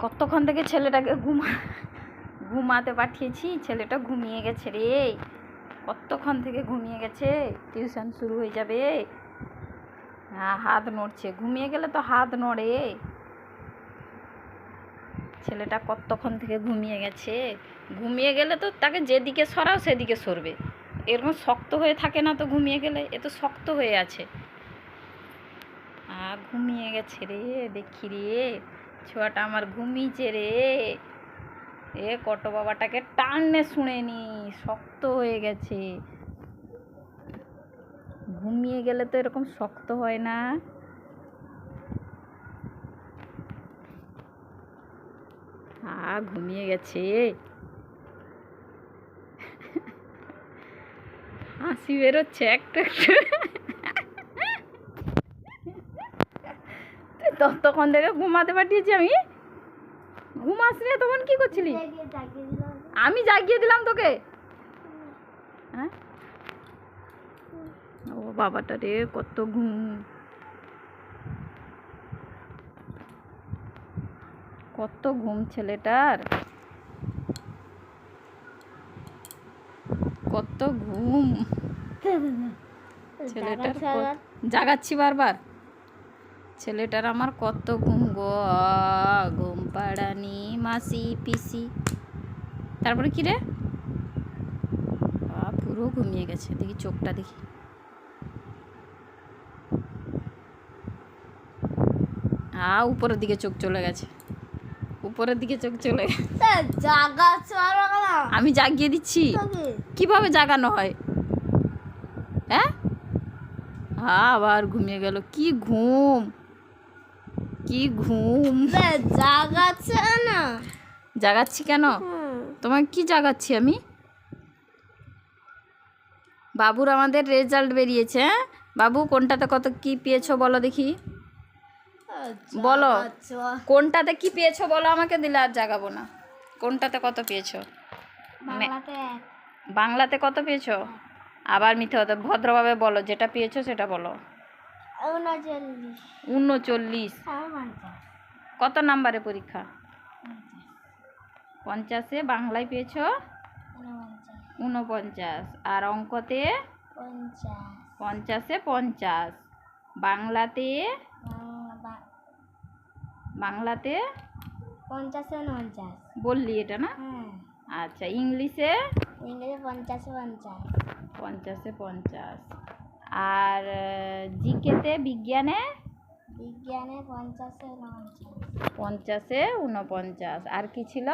কতক্ষণ থেকে ছেলেটাকে ঘুমা, ঘুমাতে পাঠিয়েছি? ছেলেটা ঘুমিয়ে গেছে রে। কতক্ষণ থেকে ঘুমিয়ে গেছে? টিউশন শুরু হয়ে যাবে। হ্যাঁ হাত নড়ছে। ঘুমিয়ে গেলে তো হাত নড়ে। ছেলেটা কতক্ষণ থেকে ঘুমিয়ে গেছে? ঘুমিয়ে গেলে তো তাকে যেদিকে সরাও সেদিকে সরবে। এরকম শক্ত হয়ে থাকে না তো ঘুমিয়ে গেলে? এ তো শক্ত হয়ে আছে। আ, ঘুমিয়ে গেছে রে, দেখি রে। ছোয়াটা আমার ঘুমিয়েছে রে। এ কত বাবাটাকে টাননে শুনেনি, শক্ত হয়ে গেছে। ঘুমিয়ে গেলে তো এরকম শক্ত হয় না। আ, ঘুমিয়ে গেছে। হাসি বেরোচ্ছে একটু একটু। ততক্ষণ থেকে ঘুমাতে পাঠিয়েছি আমি। ঘুমাস রে তখন কি করছিলি? আমি জাগিয়ে দিলাম তোকে। হ্যাঁ? ও বাবাটা রে কত ঘুম। কত ঘুম ছেলেটার। কত ঘুম। ছেলেটার জাগাচ্ছি বারবার। ছেলেটার আমার কত ঘুম গো ঘুম পাড়ানি মাসি পিসি। তারপরে কি রে? পুরো ঘুমিয়ে গেছে। দেখি চোখটা দেখি। আ উপরের দিকে চোখ চলে গেছে। উপরের দিকে চোখ চলে গেছে। আমি জাগিয়ে দিচ্ছি। কীভাবে জাগানো হয়? হ্যাঁ? আবার ঘুমিয়ে গেল। কি ঘুম? কি ঘুম? জাগাচ্ছে না। জাগাচ্ছি কেন? তোমাকে কি জাগাচ্ছি আমি? বাবুর আমাদের রেজাল্ট বেরিয়েছে হ্যাঁ? বাবু কোনটাতে কত কি পেয়েছ বলো দেখি। বলো। কোনটাতে কি পেয়েছ বলো আমাকে দিলে আর জাগাবো না। কোনটাতে কত পেয়েছ? বাংলাতে কত পেয়েছ? আবার মিথ্যে ভদ্রভাবে বলো যেটা পেয়েছ সেটা বলো। উনচল্লিশ পঞ্চাশ। কত নাম্বারে পরীক্ষা? পঞ্চাশে। বাংলায় পেয়েছ? উনপঞ্চাশ আর অঙ্কতে? পঞ্চাশে। পঞ্চাশ বাংলাতে? বাংলাতে? পঞ্চাশে উনপঞ্চাশ। বললি এটা না? হ্যাঁ। আচ্ছা ইংলিশে? ইংলিশে পঞ্চাশে পঞ্চাশ। পঞ্চাশে পঞ্চাশ। আর জিকেতে বিজ্ঞানে? বিজ্ঞানে পঞ্চাশে পঞ্চাশে উনপঞ্চাশ। আর কি ছিল?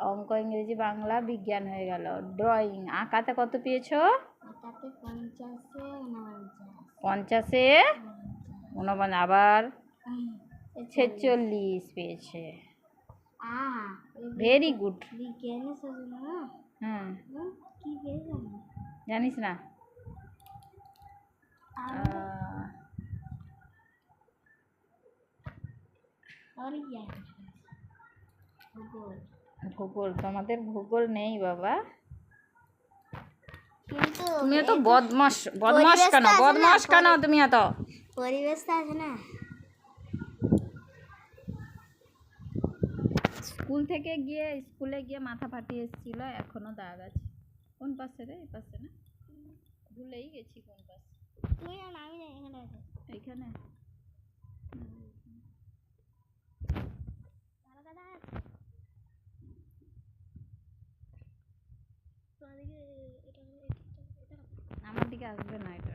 অঙ্ক ইংরেজি বাংলা বিজ্ঞান হয়ে গেল। ড্রয়িং। আঁকাতে কত পেয়েছ? পঞ্চাশে উনপঞ্চাশ। আবার ছেচল্লিশ পেয়েছে। ভেরি গুড পেয়েছে? জানিস না আর আহ, আর ইয়া ভূগোল তোমাদের ভূগোল নেই বাবা। কিন্তু তুমি এত বদমাস বদমাস কেন? বদমাস কেন তুমি এত? পরিবেশটা আছে না। স্কুল থেকে গিয়ে স্কুলে গিয়ে মাথা ফাটিয়ে এসেছিল এখনও দাগ আছে। কোন পাশে রে? এই পাশে না? ভুলেই গেছি কোন পাশে। তুমি জানো আমি জানি এখানে আছে এইখানে ভালো কথা আছে তোমাদেরকে এটা এটা এটা আমার দিকে আসবে না এটা